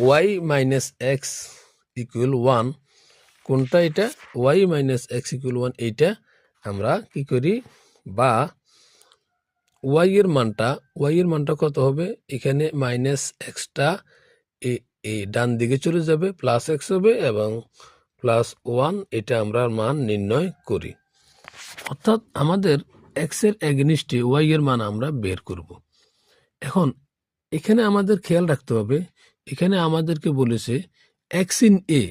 Y minus X equal one কোনটা এটা? Y minus X equal one এইটা আমরা কি করি? বা ওয়াই এর মানটা ওয়াই এর মানটা কত হবে? এখানে মাইনাস এক্সটা এই ডান দিকে চলে যাবে প্লাস এক্স হবে এবং প্লাস ওয়ান এটা আমরা মান নির্ণয় করি। অর্থাৎ আমাদের এক্সের এগনিস্টে ওয়াই এর মান আমরা বের করব। এখন এখানে আমাদের খেয়াল রাখতে হবে এখানে আমাদেরকে বলেছে ইন এ।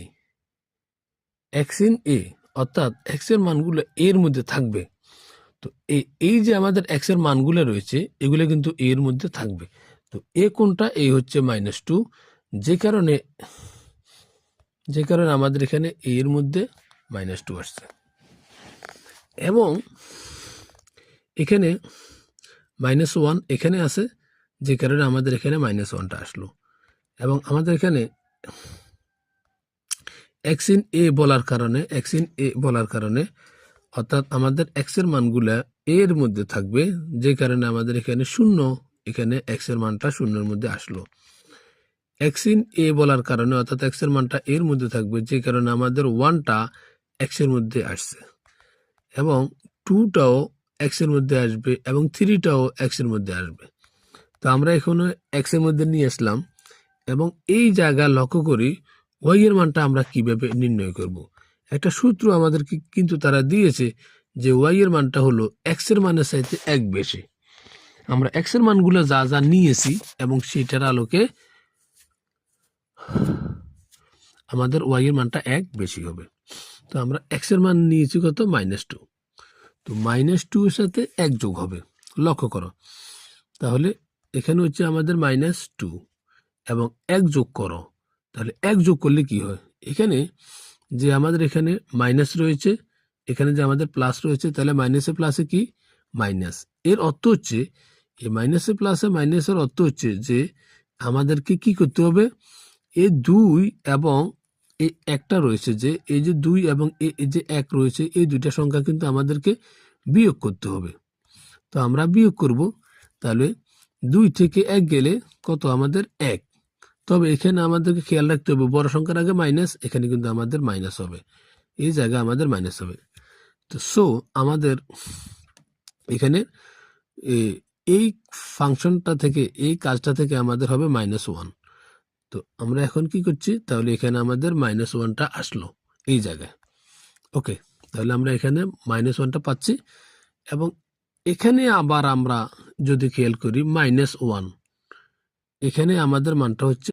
ইন এ, অর্থাৎ এক্সের মানগুলো এর মধ্যে থাকবে। তো এই যে আমাদের এক্সের মানগুলো রয়েছে, এগুলো কিন্তু এর মধ্যে থাকবে। তো এ কোনটা? এই হচ্ছে মাইনাস টু যে কারণে যে কারণে আমাদের এখানে এর মধ্যে মাইনাস টু আসছে। এবং এখানে মাইনাস ওয়ান এখানে আছে, যে কারণে আমাদের এখানে মাইনাস ওয়ানটা আসলো। এবং আমাদের এখানে ইন এ বলার কারণে ইন এ বলার কারণে, অর্থাৎ আমাদের এক্সের মানগুলা এর মধ্যে থাকবে, যে কারণে আমাদের এখানে শূন্য, এখানে এক্সের মানটা শূন্যের মধ্যে আসলো। এক্স ইন এ বলার কারণে, অর্থাৎ এক্সের মানটা এর মধ্যে থাকবে, যে কারণে আমাদের ওয়ানটা এক্সের মধ্যে আসছে। এবং টুটাও এক্সের মধ্যে আসবে এবং থ্রিটাও এক্সের মধ্যে আসবে। তো আমরা এখানে এক্সের মধ্যে নিয়ে আসলাম। এবং এই জায়গা লক্ষ্য করি ওয়াইয়ের মানটা আমরা কীভাবে নির্ণয় করব। একটা সূত্র আমাদেরকে কিন্তু তারা দিয়েছে যে ওয়াইয়ের মানটা হলো এক্সের মানের চাইতে এক বেশি। আমরা এক্সের মানগুলো যা যা নিয়েছি এবং সেটার আলোকে আমাদের ওয়াইয়ের মানটা এক বেশি হবে। তো আমরা এক্সের মান নিয়েছি কত? Minus two. তো মাইনাস টু এর সাথে এক যোগ হবে। লক্ষ্য করো। তাহলে এখানে হচ্ছে আমাদের মাইনাস টু। এবং এক যোগ করো, তাহলে এক যোগ করলে কি হয়? এখানে যে আমাদের এখানে মাইনাস রয়েছে, এখানে যে আমাদের প্লাস রয়েছে, তাহলে মাইনাসে প্লাসে কি? মাইনাস এর অর্থ হচ্ছে, এই মাইনাসে প্লাসে মাইনাসের অর্থ হচ্ছে যে আমাদেরকে কি করতে হবে? এই দুই এবং এই একটা রয়েছে যে, এই যে দুই এবং এ- এই যে এক রয়েছে, এই দুইটা সংখ্যা কিন্তু আমাদেরকে বিয়োগ করতে হবে। তো আমরা বিয়োগ করব, তাহলে দুই থেকে এক গেলে কত? আমাদের এক। তবে এখানে আমাদেরকে খেয়াল রাখতে হবে, বড় সংখ্যার আগে মাইনাস এখানে কিন্তু আমাদের মাইনাস হবে। এই জায়গা আমাদের মাইনাস হবে। তো সো আমাদের এখানে এই ফাংশনটা থেকে, এই কাজটা থেকে আমাদের হবে মাইনাস ওয়ান তো, আমরা এখন কি করছি? তাহলে এখানে আমাদের মাইনাস ওয়ানটা আসলো, এই জায়গায়। ওকে তাহলে আমরা এখানে মাইনাস ওয়ানটা পাচ্ছি এবং এখানে আবার আমরা যদি খেয়াল করি মাইনাস ওয়ান এখানে আমাদের মানটা হচ্ছে